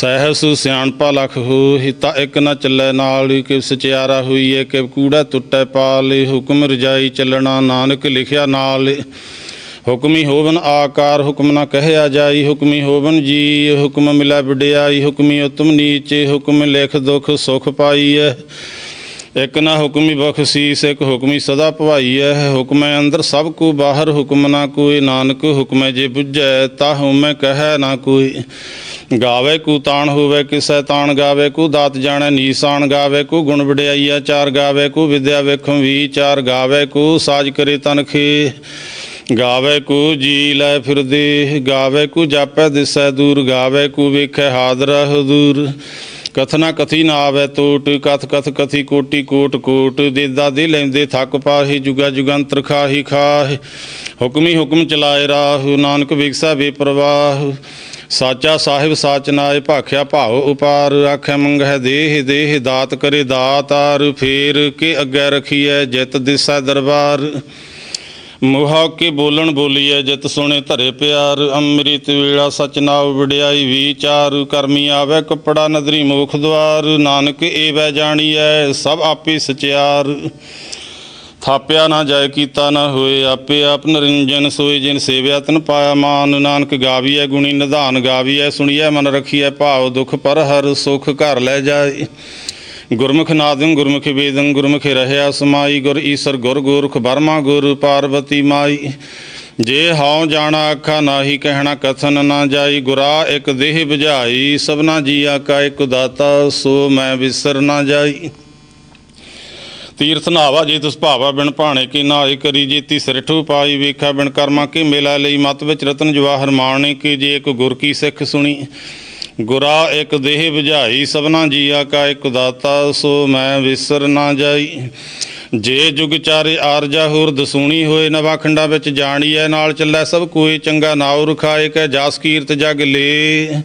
ਸਹਿਸ ਸਿਆਣਪਾ ਲਖ ਹੋਇ ਤਾਂ ਇੱਕ ਨਾ ਚੱਲੈ ਨਾਲ ਕਿ ਸਚਿਆਰਾ ਹੋਈਏ ਕਿ ਕੂੜਾ ਟੁੱਟੈ ਪਾਲੇ, ਹੁਕਮ ਰਜਾਈ ਚੱਲਣਾ ਨਾਨਕ ਲਿਖਿਆ ਨਾਲ। ਹੁਕਮੀ ਹੋਵਨ ਆਕਾਰ, ਹੁਕਮ ਨਾ ਕਹਿਆ ਜਾਈ, ਹੁਕਮੀ ਹੋਵਨ ਜੀ ਹੁਕਮ ਮਿਲੈ ਵਡਿਆਈ, ਹੁਕਮੀ ਉਤਮ ਨੀਚੇ, ਹੁਕਮ ਲਿਖ ਦੁਖ ਸੁਖ ਪਾਈਐ। ਇਕ ਨਾ ਹੁਕਮੀ ਬਖਸ਼ੀਸ, ਇਕ ਹੁਕਮੀ ਸਦਾ ਭਵਾਈਐ। ਹੁਕਮੈ ਅੰਦਰ ਸਭ ਕੋ ਬਾਹਰ, ਹੁਕਮ ਨਾ ਕੋਈ, ਨਾਨਕ ਹੁਕਮੈ ਜੇ ਬੁੱਝੈ, ਤਾਹੂ ਮੈਂ ਕਹੈ ਨਾ ਕੋਈ। ਗਾਵੇ ਕੋ ਤਾਣ ਹੋਵੇ ਕਿਸੈ ਤਾਣ ਗਾਵੇ ਕੋ, ਦਾਤ ਜਾਣੈ ਨੀਸਾਨ ਗਾਵੇ ਕੋ, ਗੁਣ ਵਡਿਆਈਆ ਚਾਰ ਗਾਵੇ ਕੋ, ਵਿਦਿਆ ਵੇਖਮ ਵਿਚਾਰ ਗਾਵੇ ਕੋ, ਸਾਜ ਕਰੇ ਤਨਖੇ ਗਾਵੇ ਕੋ ਜੀ ਲੈ ਫਿਰਦੇ ਗਾਵੇ ਕੋ ਜਾਪੈ ਦਿਸੈ ਦੂਰ, ਗਾਵੇ ਕੋ ਵੇਖੈ ਹਾਜ਼ਰ ਹਜ਼ੂਰ। ਕਥਨਾ ਕਥੀ ਨਾ ਆਵੇ ਟੋਟ ਕਥ ਕਥ ਕਥੀ ਕੋਟੀ ਕੋਟ ਕੋਟ, ਦੇਦਾ ਦੇ ਲੈਂਦੇ ਥੱਕ ਪਾਹੀ, ਜੁਗਾ ਜੁਗੰਤਰ ਖਾਹੀ ਖਾਹ। ਹੁਕਮੀ ਹੁਕਮ ਚਲਾਏ ਰਾਹੁ, ਨਾਨਕ ਵਿਗਸਾ ਬੇਪਰਵਾਹ। ਸਾਚਾ ਸਾਹਿਬ ਸਾਚ ਨਾਏ ਭਾਖਿਆ ਭਾਵ ਉਪਾਰ ਆਖੈ ਮੰਗਹਿ ਦੇਹ ਦੇਹ ਦਾਤ ਕਰੇ ਦਾਤਾਰ ਫੇਰ ਕੇ ਅੱਗੇ ਰਖੀਐ ਜਿਤ ਦਿਸੈ ਦਰਬਾਰ। ਮੋਹਾ ਕੇ ਬੋਲਣ ਬੋਲੀਐ ਜਿਤ ਸੁਣੇ ਧਰੇ ਪਿਆਰ। ਅੰਮ੍ਰਿਤ ਵੇਲਾ ਸਚ ਨਾਉ ਵਡਿਆਈ ਵਿਚਾਰ। ਕਰਮੀ ਆਵੇ ਕਪੜਾ ਨਦਰੀ ਮੋਖ ਦਵਾਰ। ਨਾਨਕ ਏਵੈ ਜਾਣੀਐ ਸਭ ਆਪੇ ਸਚਿਆਰ। ਥਾਪਿਆ ਨਾ ਜਾਇ ਕੀਤਾ ਨਾ ਹੋਏ, ਆਪੇ ਆਪ ਨਰਿੰਜਨ ਸੋਏ ਜਿਨ ਸੇਵਿਆ, ਤਨ ਪਾਇਆ ਮਾਨ, ਨਾਨਕ ਗਾਵੀਐ ਗੁਣੀ, ਨਿਧਾਨ ਗਾਵੀਐ, ਸੁਣੀਐ ਮਨ ਰਖੀਐ ਭਾਵ ਦੁਖ ਪਰ ਹਰ ਸੁਖ ਘਰ ਲੈ ਜਾਏ। ਗੁਰਮੁਖ ਨਾਦੰ, ਗੁਰਮੁਖ ਵੇਦੰ, ਗੁਰਮੁਖ ਰਹਿਆ ਸਮਾਈ, ਗੁਰ ਈਸਰ, ਗੁਰ ਗੋਰਖ ਬਰਮਾ ਗੁਰ, ਪਾਰਵਤੀ ਮਾਈ। ਜੇ ਹਉ ਜਾਣਾ ਅੱਖਾਂ ਨਾਹੀ, ਕਹਿਣਾ ਕਥਨ ਨਾ ਜਾਈ, ਗੁਰਾ ਇਕ ਦੇਹ 부ਝਾਈ ਸਭਨਾ ਜੀਆ ਕਾ ਇੱਕ ਦਾਤਾ, ਸੋ ਮੈਂ ਵਿਸਰ ਨਾ ਜਾਈ। ਤੀਰਥ ਨਾਵਾ ਜੇ ਤਿਸ ਭਾਵਾ ਬਿਨ ਭਾਣੇ ਕੀ ਨਾਏ ਕਰੀ ਜੇ ਸਿਰਠੂ ਪਾਈ ਵੇਖਾ ਬਿਨ ਕਰਮਾ ਕੀ ਮੇਲਾ ਲਈ ਮਤ ਵਿੱਚ ਰਤਨ ਜਵਾਹਰ ਮਾਣੇ ਕੀ ਜੇ ਇੱਕ ਗੁਰ ਕੀ ਸਿੱਖ ਸੁਣੀ। ਗੁਰਾ ਇੱਕ ਦੇਹ 부ਝਾਈ ਸਭਨਾ ਜੀਆ ਕਾ ਇੱਕ ਦਾਤਾ, ਸੋ ਮੈਂ ਵਿਸਰ ਨਾ ਜਾਈ। ਜੇ ਜੁਗ ਚਾਰੇ ਆਰਜਾ ਹੋਰ ਦਸੂਣੀ ਹੋਏ ਨਵਾਖੰਡਾ ਵਿੱਚ ਜਾਣੀਐ, ਨਾਲ ਚੱਲੈ ਸਭ ਕੋਈ ਚੰਗਾ ਨਾਉ ਰਖਾਏ ਕੈ ਜਾਸ ਕੀਰਤ ਜਗ ਲੇ।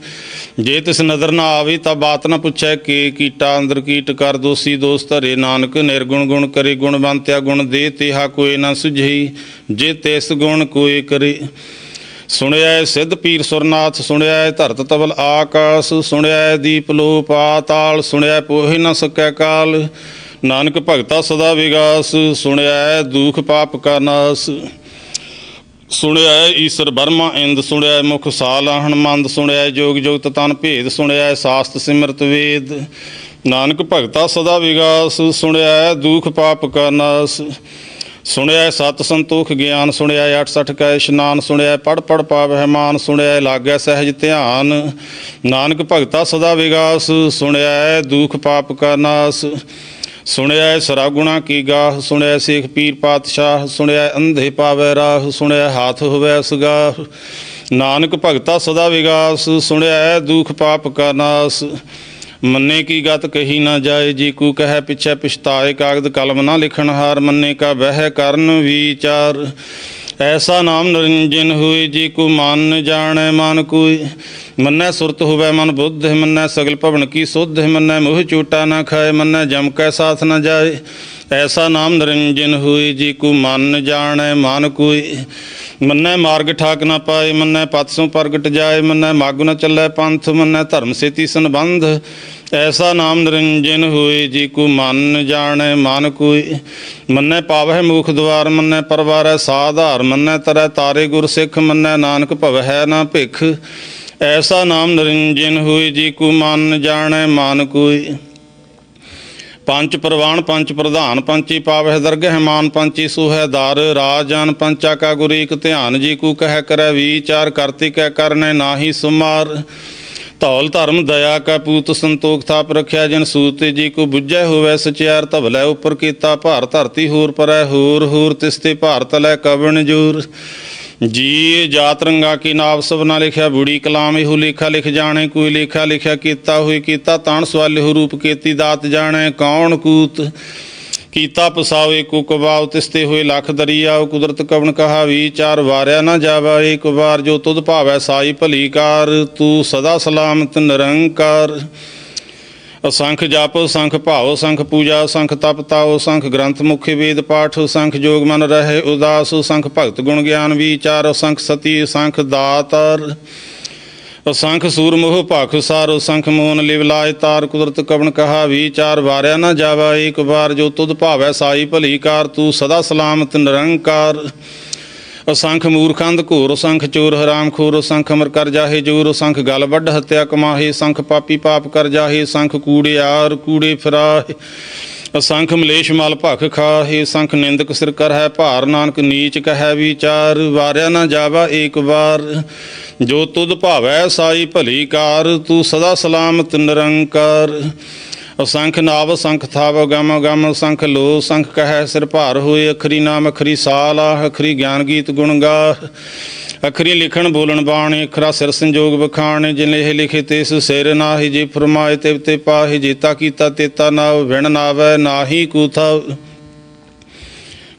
ਜੇ ਤਿਸ ਨਜ਼ਰ ਨਾ ਆਵੇ, ਤਾਂ ਬਾਤ ਨਾ ਪੁੱਛੈ ਕੇ ਕੀਟਾ, ਅੰਦਰ ਕੀਟ ਕਰ ਦੋਸੀ ਦੋਸ ਧਰੇ। ਨਾਨਕ ਨਿਰਗੁਣ ਗੁਣ ਕਰੇ ਗੁਣਵੰਤਿਆ ਗੁਣ ਦੇ, ਤੇਹਾ ਕੋਈ ਨਾ ਸੁਝਈ, ਜੇ ਤਿਸ ਗੁਣ ਕੋਈ ਕਰੇ। ਸੁਣਿਆ ਸਿੱਧ ਪੀਰ ਸੁਰਨਾਥ ਸੁਣਿਆ ਧਰਤ ਤਵਲ ਆਕਾਸ ਸੁਣਿਆ ਦੀਪ ਲੋ ਪਾਤਾਲ ਸੁਣਿਆ ਪੋਹਿ ਨ ਸਕੈ ਕਾਲ। ਨਾਨਕ ਭਗਤਾ ਸਦਾ ਵਿਗਾਸ ਸੁਣਿਆ ਦੁਖ ਪਾਪ ਕਾ ਨਾਸ ਸੁਣਿਆ ਈਸ਼ਰ ਬਰਮਾ ਇੰਦ ਸੁਣਿਆ ਮੁਖ ਸਾਲ ਮੰਦ ਸੁਣਿਆ ਜੋਗ ਜੋਗਤ ਤਨ ਭੇਦ ਸੁਣਿਆ ਸਾਸਤ ਸਿਮਰਤ ਵੇਦ ਨਾਨਕ ਭਗਤਾ ਸਦਾ ਵਿਗਾਸ ਸੁਣਿਆ ਦੁਖ ਪਾਪ ਕਾ ਨਾਸ ਸੁਣਿਆ ਸਤ ਸੰਤੋਖ ਗਿਆਨ ਸੁਣਿਆ 68 ਕੈ ਇਸ਼ਨਾਨ ਸੁਣਿਆ ਪੜ ਪੜ ਪਾਵਹਿ ਮਾਨ ਸੁਣਿਆ ਲਾਗੈ ਸਹਿਜ ਧਿਆਨ ਨਾਨਕ ਭਗਤਾ ਸਦਾ ਵਿਗਾਸ ਸੁਣਿਆ ਦੁਖ ਪਾਪ ਕਾ ਨਾਸ ਸੁਣਿਆ ਸਰਾਗੁਣਾ ਕੀ ਗਾਹ, ਸੁਣਿਆ ਸੇਖ ਪੀਰ ਪਾਤਸ਼ਾਹ, ਸੁਣਿਆ ਅੰਧੇ ਪਾਵੈ ਰਾਹ, ਸੁਣਿਆ ਹਾਥ ਹੋਵੈ ਸਗਾਹ ਨਾਨਕ ਭਗਤਾ ਸਦਾ ਵਿਗਾਸ, ਸੁਣਿਆ ਦੁਖ ਪਾਪ ਕਾ ਨਾਸ। ਮੰਨੇ ਕੀ ਗਤ ਕਹੀ ਨਾ ਜਾਏ, ਜੀ ਕੂ ਕਹੈ ਪਿਛੈ ਪਛਤਾਏ, ਕਾਗਦ ਕਲਮ ਨਾ ਲਿਖਣ ਹਾਰ, ਮੰਨੇ ਕਾ ਬਹਿ ਕਰਨ ਵਿਚਾਰ। ਐਸਾ ਨਾਮ ਨਿਰੰਜਨ ਹੋਏ ਜੀ, ਕੋ ਮਨ ਜਾਣੈ ਮਨ ਕੋਈ ਮੰਨੈ ਸੁਰਤ ਹੋਵੇ ਮਨ ਬੁੱਧ, ਮੰਨੈ ਸਗਲ ਭਵਨ ਕੀ ਸੁਧ, ਮੰਨੈ ਮੋਹ ਚੂਟਾ ਨਾ ਖਾਏ, ਮੰਨੈ ਜਮ ਕੈ ਸਾਥ ਨਾ ਜਾਏ। ਐਸਾ ਨਾਮ ਨਿਰੰਜਨ ਹੋਈ ਜੀ, ਕੋ ਮਨ ਜਾਣੈ ਮਨ ਕੋਈ ਮੰਨੈ ਮਾਰਗ ਠਾਕ ਨਾ ਪਾਏ, ਮੰਨੈ ਪਤਸੋਂ ਪ੍ਰਗਟ ਜਾਏ, ਮੰਨੈ ਮਾਗ ਨਾ ਚੱਲੈ ਪੰਥ, ਮੰਨੈ ਧਰਮ ਸੇਤੀ ਸੰਬੰਧ। ਐਸਾ ਨਾਮ ਨਿਰੰਜਨ ਹੋਏ ਜੀ ਕੋ ਮਨ ਜਾਣੈ, ਮਨ ਕੋਈ ਮੰਨੈ ਪਾਵਹਿ ਮੁਖ ਦਵਾਰ, ਮੰਨੈ ਪਰਵਾਰੈ ਸਾਧਾਰ, ਮੰਨੈ ਤਰੈ ਤਾਰੇ ਗੁਰ ਸਿੱਖ, ਮੰਨੈ ਨਾਨਕ ਭਵਹਿ ਨਾ ਭਿਖ। ਐਸਾ ਨਾਮ ਨਿਰੰਜਨ ਹੋਏ ਜੀ ਕੋ ਮਨ ਜਾਣੈ, ਮਨ ਕੋਈ ਪੰਜ ਪ੍ਰਵਾਨ, ਪੰਜ ਪ੍ਰਧਾਨ, ਪੰਚੀ ਪਾਵਹਿ ਦਰਗਹਿ ਮਾਨ, ਪੰਚੀ ਸੁਹੈ ਸੁਹੈਦਾਰ ਰਾਜਾਨ ਪੰਚਾ ਕਾ ਗੁਰੀ ਇਕ ਧਿਆਨ, ਜੀ ਕੂ ਕਹਿ ਕਰੈ, ਵਿਚਾਰ ਕਰਤੀ ਕੈ ਕਰਨੈ, ਨਾਹੀ ਸੁਮਾਰ। ਧੌਲ ਧਰਮ, ਦਇਆ ਕਾ ਪੂਤ ਸੰਤੋਖ, ਥਾਪ ਰਖਿਆ ਜਨ ਸੂਤੇ ਜੀ ਕੋ ਬੁੱਝੈ ਹੋਵੇ ਸਚਿਆਰ ਧਵਲੇ ਉਪਰ ਕੀਤਾ ਭਾਰ, ਧਰਤੀ ਹੋਰ ਪਰੈ ਹੋਰ ਹੋਰ ਤਿਸਤੇ ਭਾਰਤ ਲੈ ਕਵਣ ਜੂਰ। ਜੀ ਜਾਤ ਰੰਗਾ ਕੀ ਨਾਮ ਸਭਨਾ ਲਿਖਿਆ ਬੁੜੀ ਕਲਾਮ, ਇਹੋ ਲੇਖਾ ਲਿਖ ਜਾਣੇ, ਕੋਈ ਲੇਖਾ ਲਿਖਿਆ ਕੀਤਾ ਹੋਈ ਕੀਤਾ, ਤਾਣ ਸਵਾਲਿਹੁ ਰੂਪ ਕੀਤੀ ਦਾਤ ਜਾਣੇ, ਕੌਣ ਕੂਤ? ਕੀਤਾ ਪਸਾਵੇ ਕੋ ਕਬਾਉ ਤਿਸਤੇ ਹੋਏ ਲਖ ਦਰਿਆਉ ਕੁਦਰਤ ਕਵਣ ਕਹਾ ਵਿਚਾਰ ਵਾਰਿਆ ਨਾ ਜਾਵਾ ਏਕ ਵਾਰ, ਜੋ ਤੁਧ ਭਾਵੈ ਸਾਈ ਭਲੀ ਕਾਰ ਤੂੰ ਸਦਾ ਸਲਾਮਤ ਨਿਰੰਕਾਰ। ਅਸੰਖ ਜਪ, ਸੰਖ ਭਾਉ, ਸੰਖ ਪੂਜਾ, ਸੰਖ ਤਪ ਤਾਉ, ਸੰਖ ਗ੍ਰੰਥ ਮੁਖੀ ਵੇਦ ਪਾਠ, ਸੰਖ ਜੋਗ ਮਨ ਰਹੇ ਉਦਾਸ, ਸੰਖ ਭਗਤ ਗੁਣ ਗਿਆਨ ਵਿਚਾਰ, ਸੰਖ ਸਤੀ, ਸੰਖ ਦਾਤਾਰ। ਅਸੰਖ ਸੂਰ ਮੋਹ ਭਖ ਸਾਰ ਅਸੰਖ ਮੋਨ ਲਿਵ ਲਾਇ ਤਾਰ ਕੁਦਰਤ ਕਵਣ ਕਹਾ ਵਿਚਾਰ ਵਾਰਿਆ ਨਾ ਜਾਵਾ ਏਕ ਵਾਰ ਜੋ ਤੁਧ ਭਾਵੈ ਸਾਈ ਭਲੀ ਕਾਰ, ਤੂੰ ਸਦਾ ਸਲਾਮਤ ਨਿਰੰਕਾਰ। ਅਸੰਖ ਮੂਰਖੰਦ ਘੋਰ ਅਸੰਖ ਚੋਰ ਹਰਾਮ ਖੋਰ ਅਸੰਖ ਅਮਰ ਕਰ ਜਾਹੇ ਜੋਰ ਅਸੰਖ ਗਲ ਵੱਢ ਹਤਿਆ ਕਮਾਹੇ, ਸੰਖ ਪਾਪੀ ਪਾਪ ਕਰ ਜਾਹੇ, ਸੰਖ ਕੂੜਿਆਰ ਕੂੜੇ ਫਿਰਾਹੇ। ਅਸੰਖ ਮਲੇਸ਼ ਮਲ ਭਖ ਖਾਹੇ, ਸੰਖ ਨਿੰਦਕ ਸਿਰ ਕਰ ਹੈ ਭਾਰ, ਨਾਨਕ ਨੀਚ ਕਹੈ ਵਿਚਾਰ, ਵਾਰਿਆ ਨਾ ਜਾਵਾ ਏਕ ਵਾਰ। ਜੋ ਤੁਧ ਭਾਵੈ ਸਾਈ ਭਲੀ ਕਾਰ, ਤੂੰ ਸਦਾ ਸਲਾਮਤ ਨਿਰੰਕਾਰ। ਅਸੰਖ ਨਾਵ, ਸੰਖ ਥਾਵ, ਗਮ ਗਮ, ਸੰਖ ਲੋ, ਸੰਖ ਕਹੈ ਸਿਰ ਭਾਰ ਹੋਏ, ਅਖਰੀ ਨਾਮ, ਅਖਰੀ ਸਾਲ ਆਹ, ਅਖਰੀ ਗਿਆਨ ਗੀਤ ਗੁਣ ਗਾ ਅਖਰੀ ਲਿਖਣ ਬੋਲਣ ਬਾਣੀ ਅਖਰਾ ਸਿਰ ਸੰਜੋਗ ਬਖਾਣ ਜਿਨ ਇਹ ਲਿਖੇ ਤਿਸ ਸਿਰ ਨਾਹੀ ਜੀ ਫਰਮਾਏ ਤੇ ਤੇ ਪਾਹੀ ਜੀਤਾ ਕੀਤਾ ਤੇਤਾ ਨਾਵ ਵਿਣ ਨਾਵੈ, ਨਾਹੀ ਕੂਥਾ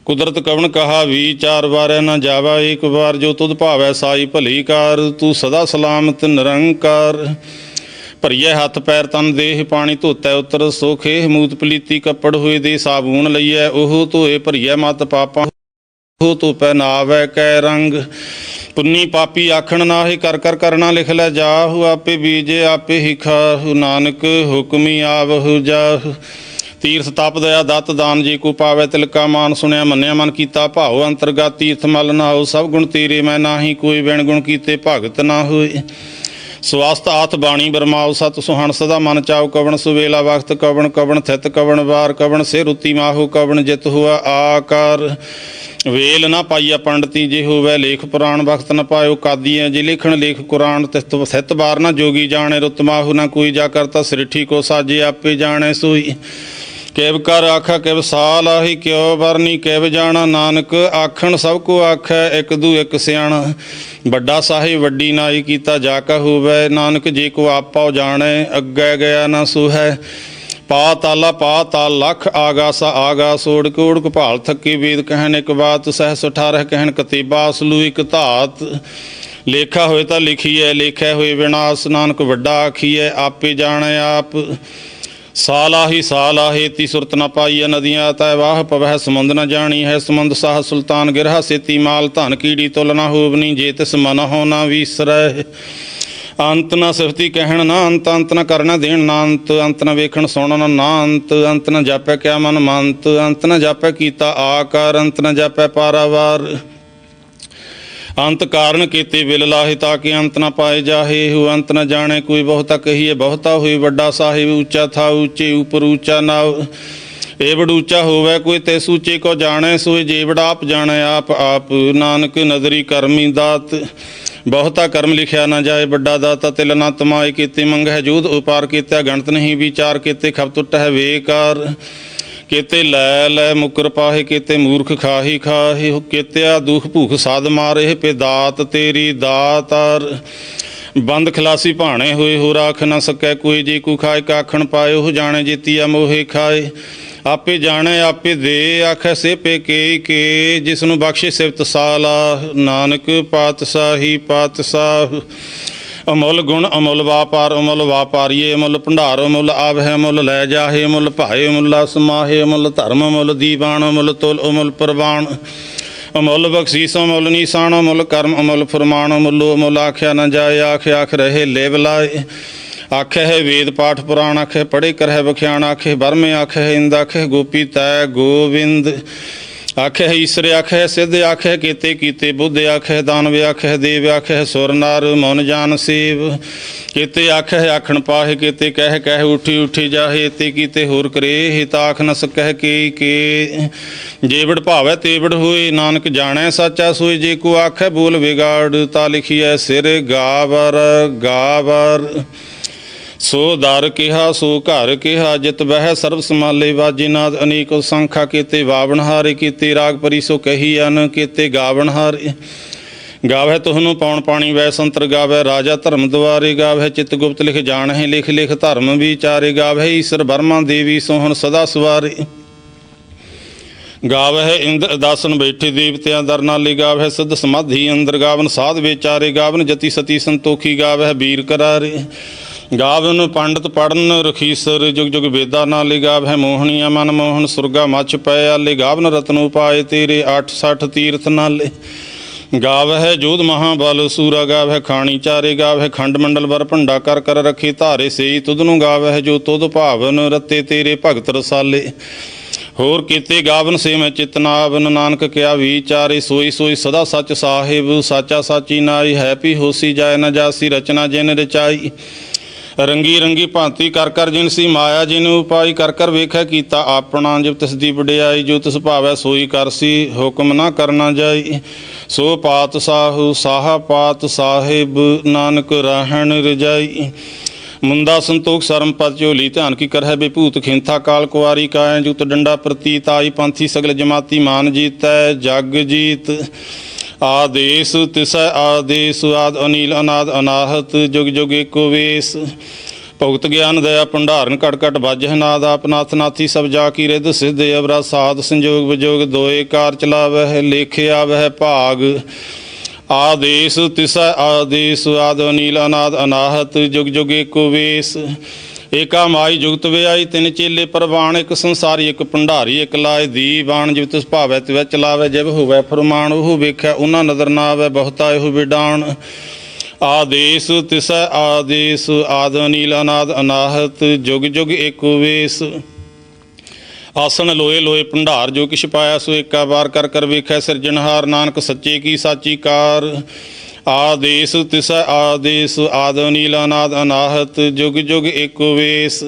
ਕੁਦਰਤ ਕਵਣ ਕਹਾ ਵਿਚਾਰ ਵਾਰੈ ਨਾ ਜਾਵਾ ਏਕ ਵਾਰ ਜੋ ਤੁਧ ਭਾਵੈ ਸਾਈ ਭਲੀ ਕਾਰ ਤੂੰ ਸਦਾ ਸਲਾਮਤ ਨਿਰੰਕਾਰ। ਭਰੀਏ ਹੱਥ ਪੈਰ ਤਨ ਦੇਹ ਪਾਣੀ ਧੋਤੈ ਉਤਰ, ਸੋਖੇ ਮੂਤ ਪਲੀਤੀ ਕੱਪੜ ਹੋਏ ਦੇ ਸਾਬੂਨ ਲਈਐ, ਉਹ ਧੋਏ ਭਰੀਏ ਮਤ ਪਾਪਾਂ ਉਹ ਧੋਪੈ ਨਾਵੈ ਕੈ ਰੰਗ, ਪੁੰਨੀ ਪਾਪੀ ਆਖਣ ਨਾਹੀ ਕਰ ਕਰ ਕਰਨਾ ਲਿਖ ਲੈ ਜਾਹੂ, ਆਪੇ ਬੀਜੇ, ਆਪੇ ਹੀ ਖਾਹੂ, ਨਾਨਕ ਹੁਕਮੀ ਆਵਹੁ ਜਾਹੂ। ਤੀਰਥ ਤਪ ਦਇਆ ਦਤ ਦਾਨ ਜੀ ਕੋ ਪਾਵੇ ਤਿਲਕਾ ਮਾਨ ਸੁਣਿਆ ਮੰਨਿਆ ਮਨ ਕੀਤਾ ਭਾਉ, ਅੰਤਰਗਤ ਤੀਰਥ ਮਲ ਨਾ ਹੋ ਸਭ ਗੁਣ ਤੇਰੇ ਮੈਂ ਨਾਹੀ, ਕੋਈ ਵਿਣ ਗੁਣ ਕੀਤੇ ਭਗਤ ਨਾ ਹੋਏ। ਸਵਾਸਤ ਆਤ ਬਾਣੀ ਬਰਮਾਉ ਸਤ ਸੁਹਣ ਸਦਾ ਮਨ ਚਾਉ ਕਵਣ ਸੁਵੇਲਾ ਵਖਤ ਕਵਣ ਕਵਣ ਥਿਤ ਕਵਣ ਵਾਰ ਕਵਣ ਸੇ ਰੁਤੀ ਮਾਹੂ ਕਵਣ ਜਿਤ ਹੁਆ ਆਕਾਰ। ਵੇਲ ਨਾ ਪਾਈਆ ਪੰਡਤੀ ਜੇ ਹੋਵੇ ਲੇਖ ਪੁਰਾਣ ਵਖਤ ਨਾ ਪਾਇਓ ਕਾਦੀਆਂ ਜੇ ਲਿਖਣ ਲੇਖ ਕੁਰਾਨ ਤਿਸਤ ਸਿਤ ਬਾਰ ਨਾ ਜੋਗੀ ਜਾਣੇ ਰੁੱਤ ਮਾਹੂ ਨਾ ਕੋਈ ਜਾ ਕਰਤਾ ਸ੍ਰਿਠੀ ਕੋ ਸਾਜੇ ਆਪੇ ਜਾਣੇ ਸੋਈ। ਕਿਵ ਕਰ ਆਖਾ, ਕਿਵ ਸਾਲ ਆਹੀ ਕਿਉ ਵਰਨੀ, ਕਿਵ ਜਾਣਾ ਨਾਨਕ, ਆਖਣ ਸਭ ਕੋ ਆਖੈ, ਇੱਕ ਦੂ ਇੱਕ ਸਿਆਣਾ। ਵੱਡਾ ਸਾਹਿਬ ਵੱਡੀ ਨਾਈ ਕੀਤਾ ਜਾ ਕਾ ਹੋਵੇ, ਨਾਨਕ ਜੇ ਕੋ ਆਪਾ ਜਾਣੈ, ਅੱਗੇ ਗਿਆ ਨਾ ਸੁਹੈ। ਪਾ ਤਾਲਾ, ਪਾ ਤਾਲ ਲਖ ਆਗਾਸ ਆਗਾਸ ਓੜ ਕੋੜ ਕਪਾਲ ਥੱਕੀ ਵੇਦ ਕਹਿਣ ਇੱਕ ਬਾਤ, ਸਹਿ ਸੁਠਾਰਹ ਕਹਿਣ ਕਤੀਬਾ ਅਸਲੂ ਇੱਕ ਧਾਤ। ਲੇਖਾ ਹੋਏ ਤਾਂ ਲਿਖੀਐ, ਲੇਖੈ ਹੋਏ ਵਿਨਾਸ਼, ਨਾਨਕ ਵੱਡਾ ਆਖੀਐ, ਆਪੇ ਜਾਣੈ ਆਪ। ਸਾਲ ਸਾਲਾਹੇ ਤੀ ਸੁਰਤ ਨ ਪਾਈਐ ਨਦੀਆਂ, ਤੈ ਵਾਹ ਪਵਹਿ ਸਮੁੰਦ ਨ ਜਾਣੀ ਹੈ। ਸਮੁੰਦ ਸਾਹ ਸੁਲਤਾਨ ਗਿਰਹਾ ਸੇਤੀ ਮਾਲ, ਧਨ ਕੀੜੀ ਤੁਲ ਨ ਹੋਵਨੀ ਜੇ ਤਿਸ ਮਨ ਹੋ ਨਾ ਵੀਸਰੈ ਅੰਤ ਨਾ ਸਿਫਤੀ ਕਹਿਣ ਨਾ, ਅੰਤ ਅੰਤ ਨਾ ਕਰਨਾ ਦੇਣ ਨਾ, ਅੰਤ ਅੰਤ ਨਾ ਵੇਖਣ ਸੁਣਨ ਨਾ ਅੰਤ ਅੰਤ ਨਾ ਜਾਪੈ ਕਿਆ ਮਨ ਮੰਤ, ਅੰਤ ਨਾ ਜਾਪੈ ਕੀਤਾ ਆਕਾਰ, ਅੰਤ ਨਾ ਜਾਪੈ ਪਾਰਾਵਾਰ। ਅੰਤ ਕਾਰਨ ਕੀਤੇ ਵਿਲ ਲਾਹੇ ਤਾਂ ਕਿ ਅੰਤ ਨਾ ਪਾਏ ਜਾਹੇ, ਹੂ ਅੰਤ ਨਾ ਜਾਣੇ, ਕੋਈ ਬਹੁਤਾ ਕਹੀਏ, ਬਹੁਤਾ ਹੋਈ ਵੱਡਾ ਸਾਹਿਬ, ਉੱਚਾ ਥਾ ਉੱਚੇ ਉਪਰ ਉੱਚਾ ਨਾ ਇਹ ਬੜ ਉੱਚਾ ਹੋਵੇ ਕੋਈ ਤੇ ਸੂਚੇ ਕੋ ਜਾਣੇ, ਸੋਏ ਜੇ ਆਪ ਜਾਣੇ, ਆਪ ਆਪ, ਨਾਨਕ ਨਜ਼ਰੀ ਕਰਮੀ ਦਾਤ, ਬਹੁਤਾ ਕਰਮ ਲਿਖਿਆ ਨਾ ਜਾਏ, ਵੱਡਾ ਦਾਤਾ, ਤਿਲ ਨਾ ਤਮਾਏ ਕੀਤੇ, ਮੰਗਹਿ ਜੂਦ ਉਪਾਰ ਕੀਤਾ ਗਣਤ ਨਹੀਂ ਵਿਚਾਰ ਕੀਤੇ ਖਪ ਟੁੱਟ ਹੈ ਵੇਕਾਰ ਕੀਤੇ ਲੈ ਲੈ ਮੁਕਰ ਪਾਹੇ, ਕੀਤੇ ਮੂਰਖ ਖਾਹੀ ਖਾਹੀ, ਹੋ ਦੁਖ ਭੂਖ ਸਾਧ ਮਾਰੇ ਪੇ ਦਾਤ ਤੇਰੀ ਦਾਤਾਰ ਬੰਦ ਖਲਾਸੀ ਭਾਣੇ ਹੋਏ ਹੋ ਰਾਖ ਨਾ ਸਕੈ ਕੋਈ, ਜੇ ਕੋ ਖਾਏ ਕਾਖਣ ਪਾਏ, ਉਹ ਜਾਣੇ ਜੀਤੀਆ ਮੋਹੇ ਖਾਏ। ਆਪੇ ਜਾਣੇ, ਆਪੇ ਦੇ, ਆਖੈ ਸੇ ਪੇ ਕੇ ਕੇ ਜਿਸ ਨੂੰ ਬਖਸ਼ੇ ਸਿਫਤ ਸਾਲਾ। ਨਾਨਕ ਪਾਤਸ਼ਾਹੀ, ਪਾਤਸ਼ਾਹ ਅਮੁੱਲ ਗੁਣ, ਅਮੁੱਲ ਵਾਪਾਰ, ਅਮੁੱਲ ਵਾਪਾਰੀਏ, ਅਮੁੱਲ ਭੰਡਾਰ, ਅਮੁੱਲ ਆਵਹਿ, ਅਮੁੱਲ ਲੈ ਜਾਹੇ, ਅਮੁੱਲ ਭਾਏ ਅਮੁੱਲਾ ਸਮਾਹੇ, ਅਮੁੱਲ ਧਰਮ, ਅਮੁੱਲ ਦੀਵਾਨ, ਅਮੁੱਲ ਤੁਲ, ਅਮੁੱਲ ਪ੍ਰਵਾਨ। ਅਮੁੱਲ ਬਖਸ਼ੀਸ, ਅਮੁੱਲ ਨੀਸਾਨ, ਅਮੁੱਲ ਕਰਮ, ਅਮੁੱਲ ਫਰਮਾਨ, ਅਮੁੱਲ ਅਮੁੱਲ ਆਖਿਆ ਨਾ ਜਾਏ, ਆਖ ਆਖ ਰਹੇ ਲੇਵ ਲਾਏ। ਆਖੇ ਹੈ ਵੇਦ ਪਾਠ ਪੁਰਾਣ, ਆਖੇ ਪੜੇ ਕਰਹਿ ਬਖਿਆਣ ਆਖੇ ਬਰਮੇ ਆਖੇ ਹੈ ਇੰਦ, ਆਖੇ ਗੋਪੀ ਤੈ ਗੋਵਿੰਦ। ਆਖੇ ਈਸ਼ਰ, ਆਖੇ ਹੈ ਸਿੱਧ, ਆਖੇ ਕੀਤੇ ਕੀਤੇ ਬੁੱਧ, ਆਖੇ ਹੈ ਦਾਨਵ ਆਖੇ ਦੇਵ, ਆਖੇ ਸੁਰਨਾਰ ਸੁਰ, ਨਰ, ਮਨ, ਜਾਨ, ਸੇਵ। ਕੀਤੇ, ਆਖੇ ਹੈ ਆਖਣ ਪਾਹੇ, ਕੀਤੇ ਕਹਿ ਕਹਿ ਉਠੀ ਉਠੀ ਜਾਹੇ, ਤੇ ਕੀਤੇ ਹੋਰ ਕਰੇ ਹਿਤ ਆਖ ਨ ਸਕਹਿ ਕੇ ਕੇ। ਜੇਵੜ ਭਾਵੈ ਤੇਵੜ ਹੋਏ, ਨਾਨਕ ਜਾਣੈ, ਸਾਚਾ ਸੋਈ ਜੇ ਕੋ ਆਖੇ ਬੋਲ ਵਿਗਾੜ, ਤਾ ਲਿਖੀਐ ਸਿਰ ਗਾਵਰ ਗਾਵਰ। ਸੋ ਦਰ ਕਿਹਾ, ਸੋ ਘਰ ਕਿਹਾ, ਜਿਤ ਬਹਿ ਸਰਬ ਸਮਾਲੇ ਵਾਜੇ ਨਾਦ, ਅਨੇਕ ਸੰਖਾ ਕੀਤੇ, ਵਾਵਣ ਹਾਰੇ ਕੀਤੇ, ਰਾਗ ਪਰੀ ਸੋ ਕਹੀ ਅਨ ਕੀਤੇ, ਗਾਵਣ ਹਾਰੇ। ਗਾਵੇ ਤੁਹਾਨੂੰ ਪੌਣ ਪਾਣੀ ਵੈ ਸੰਤਰ ਗਾਵੇ ਰਾਜਾ ਧਰਮ ਦੁਆਰੇ ਗਾਵੇ ਚਿਤ ਗੁਪਤ ਲਿਖ ਜਾਣ ਹੈ ਲਿਖ ਲਿਖ ਧਰਮ ਵਿਚਾਰੇ ਗਾਵੇ ਈਸ਼ਰ ਬਰਮਾ ਦੇਵੀ ਸੋਹਣ ਸਦਾ ਸਵਾਰੇ। ਗਾਵਹਿ ਇੰਦਰ ਦਾਸਨ ਬੈਠੇ ਦੇਵਤਿਆਂ ਦਰ ਨਾਲੇ ਗਾਵਹਿ, ਸਿੱਧ ਸਮਾਧੀ ਅੰਦਰ ਗਾਵਨ ਸਾਧ ਵਿਚਾਰੇ ਗਾਵਨ ਜਤੀ ਸਤੀ ਸੰਤੋਖੀ ਗਾਵਹਿ ਵੀਰ ਕਰਾਰੇ। ਗਾਵਨ ਪੰਡਤ ਪੜਨ ਰਖੀਸਰ ਜੁਗ ਜੁਗ ਵੇਦਾ ਨਾਲੇ ਗਾਵਹਿ ਮੋਹਣੀਆ ਮਨ ਮੋਹਨ ਸੁਰਗਾ ਮਛ ਪੈ ਆਲੇ। ਗਾਵਨ ਰਤਨ ਉਪਾਏ ਤੇਰੇ 860 ਤੀਰਥ ਨਾਲੇ। ਗਾਵਹਿ ਜੋਧ ਮਹਾਬਲ, ਸੂਰਾ ਗਾਵਹਿ ਖਾਣੀ ਚਾਰੇ ਗਾਵਹਿ ਖੰਡ ਮੰਡਲ ਵਰ ਭੰਡਾ ਕਰ ਕਰ ਰੱਖੇ ਧਾਰੇ ਸੇਈ। ਤੁਧ ਨੂੰ ਗਾਵਹਿ ਜੋ ਤੁਧ ਭਾਵਨ, ਰਤੇ ਤੇਰੇ ਭਗਤ ਰਸਾਲੇ। ਹੋਰ ਕੀਤੇ ਗਾਵਨ ਸੇ ਮੈਂ ਚਿਤਨਾਵਨ ਨਾਨਕ ਕਿਆ ਵਿਚਾਰੇ, ਸੋਈ ਸੋਈ ਸਦਾ ਸੱਚ ਸਾਹਿਬ, ਸਾਚਾ ਸਾਚੀ ਨਾਈ ਹੈਪੀ ਹੋਸੀ ਜਾਏ ਨਾ ਜਾਸੀ, ਰਚਨਾ ਜਿਨ ਰਚਾਈ। ਰੰਗੀ ਰੰਗੀ ਭਾਂਤੀ ਕਰ ਕਰ ਜਿਨ ਸੀ ਮਾਇਆ, ਜਿਨ ਉਪਾਈ ਕਰ ਕਰ ਵੇਖੈ ਕੀਤਾ ਆਪਣਾ ਜਿਵ ਤਿਸ ਦੀ ਵਡਿਆਈ, ਜੋ ਤਿਸ ਭਾਵੈ ਸੋਈ ਕਰਸੀ ਹੁਕਮ ਨਾ ਕਰਨਾ ਜਾਈ। ਸੋ ਪਾਤ ਸਾਹੂ, ਸਾਹਾ ਪਾਤ ਸਾਹਿਬ, ਨਾਨਕ ਰਹਿਣ ਰਜਾਈ। ਮੁੰਦਾ ਸੰਤੋਖ ਸਰਮ ਪਦ ਝੋਲੀ, ਧਿਆਨ ਕੀ ਕਰਹਿ ਬੇਭੂਤ ਖਿੰਥਾ, ਕਾਲ ਕੁਵਾਰੀ ਕਾਇ, ਜੁਤ ਡੰਡਾ ਪ੍ਰਤੀਤ, ਆਈ ਪੰਥੀ ਸਗਲ ਜਮਾਤੀ ਮਾਨ ਜੀਤੈ, ਜਗ ਜੀਤ। ਆਦੇਸ ਤਿਸੈ ਆਦੇਸ ਆਦ ਅਨੀਲ ਅਨਾਦ ਅਨਾਹਤ, ਜੁਗ ਜੁਗ ਏਕੋ ਵੇਸ। ਭਗਤ ਗਿਆਨ ਦਇਆ ਭੰਡਾਰਨ ਕਟ ਕਟ ਵਾਜਹਿ ਨਾਦ ਆਪਨਾਥ ਨਾਥੀ ਸਭ ਜਾ ਕੀ ਰਿੱਧ ਸਿੱਧ ਅਵਰਾ ਸਾਧ ਸੰਜੋਗ ਵਿਜੋਗ ਦੋਏ ਕਾਰ ਚਲਾਵਹਿ ਲੇਖਿਆ ਵਹਿ ਭਾਗ। ਆਦੇਸ ਤਿਸੈ ਆਦੇਸ ਆਦ ਅਨੀਲ ਅਨਾਦ ਅਨਾਹਤ, ਜੁਗ ਜੁਗ ਏਕੋ ਵੇਸ। ਏਕਾ ਮਾਈ ਜੁਗਤ ਵਿਆਈ ਤਿੰਨ ਚੇਲੇ ਪਰਵਾਣ ਇੱਕ ਸੰਸਾਰੀ, ਇੱਕ ਭੰਡਾਰੀ, ਇੱਕ ਲਾਏ ਦੀਵਾਨ, ਜਿਵ ਤਿਸ ਭਾਵੈ ਤਿਵੈ ਚਲਾਵੇ, ਜਿਵ ਹੋਵੇ ਫਰਮਾਨ, ਉਹ ਵੇਖਿਆ ਉਹਨਾਂ ਨਦਰ ਨਾ ਆਵੇ ਬਹੁਤਾ ਇਹੋ ਵਿਡਾਣ ਆਦੇਸ ਤਿਸੈ ਆਦੇਸ, ਆਦ ਅਨੀਲ ਅਨਾਦ ਅਨਾਹਤ, ਜੁਗ ਜੁਗ ਏਕੋ ਵੇਸ। ਆਸਣ ਲੋਏ ਲੋਏ ਭੰਡਾਰ, ਜੋ ਕਿਛ ਪਾਇਆ ਸੋ ਏਕਾ ਵਾਰ ਕਰ ਕਰ ਵੇਖੈ, ਸਿਰਜਣਹਾਰ ਨਾਨਕ ਸੱਚੇ ਕੀ ਸਾਚੀ ਕਾਰ। ਆਦੇਸ ਤਿਸ਼ ਆਦੇਸ, ਆਦਿ ਨੀਲ ਅਨਾਦ ਅਨਾਹਤ, ਜੁਗ ਜੁਗ ਏਕੋ ਵੇਸ।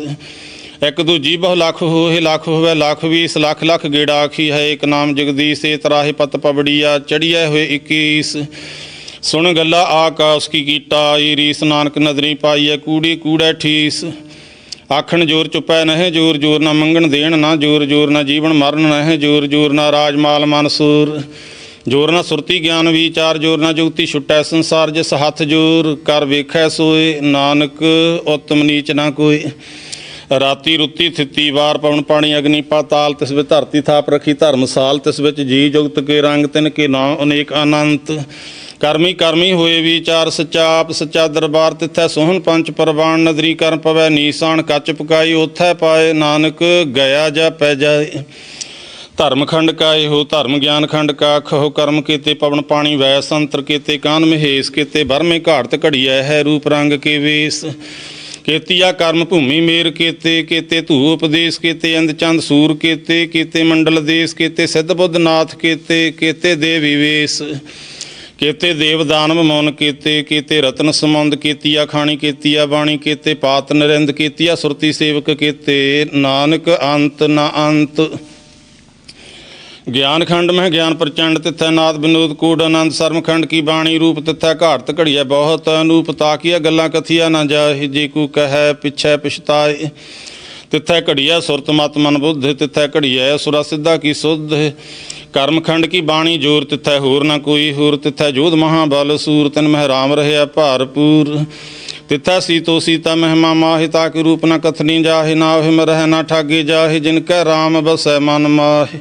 ਇੱਕ ਦੂਜੀ ਬਹੁ ਲੱਖ ਹੋਏ, ਲੱਖ ਹੋਵੇ, ਲੱਖ ਵੀਸ, ਲੱਖ ਲੱਖ ਗੇੜਾ ਆਖੀ ਹੈ, ਇੱਕ ਨਾਮ ਜਗਦੀਸ਼ ਏ ਤਰਾਹੇ ਪਤ ਪਵੜੀਆ ਚੜੀਐ ਹੋਏ 21 ਸੁਣ ਗੱਲਾ ਆਕਾਸ ਕੀ ਕੀਟਾ ਈ ਰੀਸ ਨਾਨਕ ਨਦਰੀ ਪਾਈਐ, ਕੂੜੀ ਕੂੜੈ ਠੀਸ। ਆਖਣ ਜੋਰ ਚੁਪੈ ਨਹਿ, ਜੋਰ ਜੋਰ ਨਾ ਮੰਗਣ ਦੇਣ, ਨਾ ਜੋਰ ਜੋਰ ਨਾ ਜੀਵਨ ਮਰਨ ਨਹਿ, ਜੋਰ ਜੋਰ ਨਾ ਰਾਜ ਮਾਲ ਮਨਸੂਰ ਜੋਰ ਨਾ ਸੁਰਤੀ ਗਿਆਨ ਵਿਚਾਰ ਜੋਰ ਨਾ ਜੁਗਤੀ ਛੁਟੈ, ਸੰਸਾਰ ਜਿਸ ਹੱਥ ਜੋਰ ਕਰ ਵੇਖੈ ਸੋਏ, ਨਾਨਕ ਉਤਮ ਨੀਚ ਨਾ ਕੋਈ ਰਾਤੀ ਰੁੱਤੀ ਥਿੱਤੀ, ਵਾਰ ਪਵਨ ਪਾਣੀ, ਅਗਨੀ ਪਾਤਾਲ ਤਿਸ ਵਿੱਚ ਧਰਤੀ ਥਾਪ ਰਖੀ ਧਰਮਸਾਲ ਤਿਸ ਵਿੱਚ ਜੀ, ਜੁਗਤ ਕੇ ਰੰਗ, ਤਿਨ ਕੇ ਨਾਮ ਅਨੇਕ ਅਨੰਤ। ਕਰਮੀ ਕਰਮੀ ਹੋਏ ਵਿਚਾਰ ਸੱਚਾ ਆਪ, ਸੱਚਾ ਦਰਬਾਰ, ਤਿੱਥੈ ਸੋਹਣ ਪੰਚ ਪਰਵਾਨ ਨਦਰੀ ਕਰਨ ਪਵੈ, ਨੀਸਾਨ ਕੱਚ ਪਕਾਈ ਉਥੈ ਪਾਏ, ਨਾਨਕ ਗਿਆ ਜਾ ਪੈ ਜਾਏ। ਧਰਮ ਖੰਡ ਕਾ ਇਹੋ ਧਰਮ ਗਿਆਨ ਖੰਡ ਕਾ ਖੋ ਕਰਮ ਕੀਤੇ ਪਵਨ ਪਾਣੀ ਵੈ ਸੰਤਰ ਕੀਤੇ ਕਾਨ ਮਹੇਸ਼, ਕੀਤੇ ਬਰਮੇ ਘਾੜਤ ਘੜੀਐ ਹੈ ਰੂਪ ਰੰਗ ਕੇ ਵੇਸ। ਕੀਤੀਆ ਕਰਮ ਭੂਮੀ ਮੇਰ ਕੀਤੇ ਕੀਤੇ ਧੂ ਉਪਦੇਸ਼, ਕੀਤੇ ਅੰਧ ਚੰਦ ਸੂਰ ਕੀਤੇ ਕੀਤੇ ਮੰਡਲ ਦੇਸ਼, ਕੀਤੇ ਸਿੱਧ ਬੁੱਧ ਨਾਥ ਕੀਤੇ ਕੀਤੇ ਦੇਵੀ ਵੇਸ ਕੀਤੇ ਦੇਵ ਦਾਨਵ ਮੌਨ ਕੀਤੇ ਕੀਤੇ ਰਤਨ ਸਮੁੰਦ ਕੀਤੀਆ ਖਾਣੀ, ਕੀਤੀਆ ਬਾਣੀ, ਕੀਤੇ ਪਾਤ ਨਰਿੰਦ, ਕੀਤੀਆ ਸੁਰਤੀ ਸੇਵਕ ਕੀਤੇ। ਨਾਨਕ ਅੰਤ ਨਾ ਅੰਤ। ਗਿਆਨ ਖੰਡ ਮਹਿ ਗਿਆਨ ਪ੍ਰਚੰਡ ਤਿੱਥੈ ਨਾਦ ਬਿਨੋਦ ਕੋਡ ਆਨੰਦ ਸਰਮ ਖੰਡ ਕੀ ਬਾਣੀ ਰੂਪ ਤਿੱਥੈ ਘਾੜਤ ਘੜੀਐ ਬਹੁਤ ਅਨੂਪ ਤਾਕੀਆ ਗੱਲਾਂ ਕਥੀਆ ਨਾ ਜਾਹੀ ਜੇ ਕੂ ਕਹੈ ਪਿਛੈ ਪਛਤਾਏ। ਤਿੱਥੈ ਘੜੀਐ ਸੁਰਤ ਮਤ ਮਨ ਬੁੱਧ, ਤਿੱਥੈ ਘੜੀਐ ਸੁਰਾ ਸਿੱਧਾ ਕੀ ਸੁਧ। ਕਰਮ ਖੰਡ ਕੀ ਬਾਣੀ ਜੋਰ ਤਿੱਥੈ ਹੋਰ ਨਾ ਕੋਈ, ਹੋਰ ਤਿੱਥੈ ਜੋਧ ਮਹਾਬਲ ਸੂਰ, ਤਨ ਮਹਿ ਰਾਮ ਰਹਿਆ ਭਾਰਪੂਰ। ਤਿੱਥੈ ਸੀਤੋ ਸੀਤਾ ਮਹਿਮਾ ਮਾਹਿ ਤਾਕਿ ਰੂਪ ਨ ਕਥਨੀ ਜਾਹਿ ਨਾ ਹਿਮ ਰਹਿ ਨਾ ਠਾਗੇ ਜਾਹਿ, ਜਿਨ ਕੈ ਰਾਮ ਬਸੈ ਮਨ ਮਾਹਿ।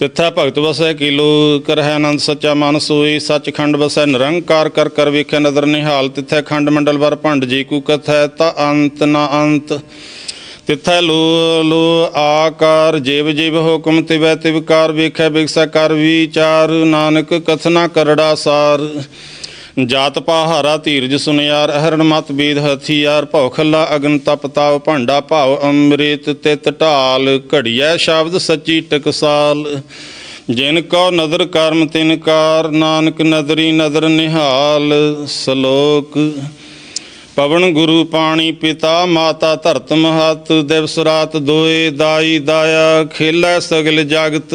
ਤਿੱਥੈ ਭਗਤ ਵਸੈ, ਕੀਲੋ ਕਰਹਿ ਆਨੰਦ ਸੱਚਾ ਮਨ ਸੋਈ, ਸੱਚਖੰਡ ਵਸੈ ਨਿਰੰਕਾਰ, ਕਰ ਕਰ ਵੇਖੈ ਨਦਰ ਨਿਹਾਲ, ਤਿੱਥੈ ਖੰਡ ਮੰਡਲ ਵਰ ਭੰਡ, ਜੀ ਕੂ ਕਥੈ ਤਾ ਅੰਤ ਨਾ ਅੰਤ। ਤਿੱਥੈ ਲੋ ਲੋ ਆਕਾਰ, ਜਿਵ ਜਿਵ ਹੁਕਮ, ਤਿਵੈ ਤਿਵਕਾਰ ਵੇਖੈ ਬਿਕਸੈ ਕਰ ਵਿਚਾਰ, ਨਾਨਕ ਕਥਨਾ ਕਰੜਾ ਸਾਰ। ਜਾਤ ਪਹਾਰਾ ਧੀਰਜ ਸੁਨਿਆਰ, ਅਹਰਣ ਮਤ ਬੀਦ ਹਥਿਆਰ, ਭਉ ਖੱਲਾ ਅਗਨ ਤਪ ਤਾਵ, ਭਾਂਡਾ ਭਾਵ ਅੰਮ੍ਰਿਤ ਤਿਤ ਢਾਲ, ਘੜੀਐ ਸ਼ਬਦ ਸੱਚੀ ਟਕਸਾਲ। ਜਿਨ ਕੋ ਨਦਰ ਕਰਮ ਤਿਨ ਕਾਰ, ਨਾਨਕ ਨਦਰੀ ਨਦਰ ਨਿਹਾਲ। ਸ਼ਲੋਕ, ਪਵਨ ਗੁਰੂ ਪਾਣੀ ਪਿਤਾ, ਮਾਤਾ ਧਰਤ ਮਹਤ, ਦਿਵਸ ਰਾਤ ਦੋਏ ਦਾਈ ਦਾਇਆ, ਖੇਲੇ ਸਗਲ ਜਗਤ।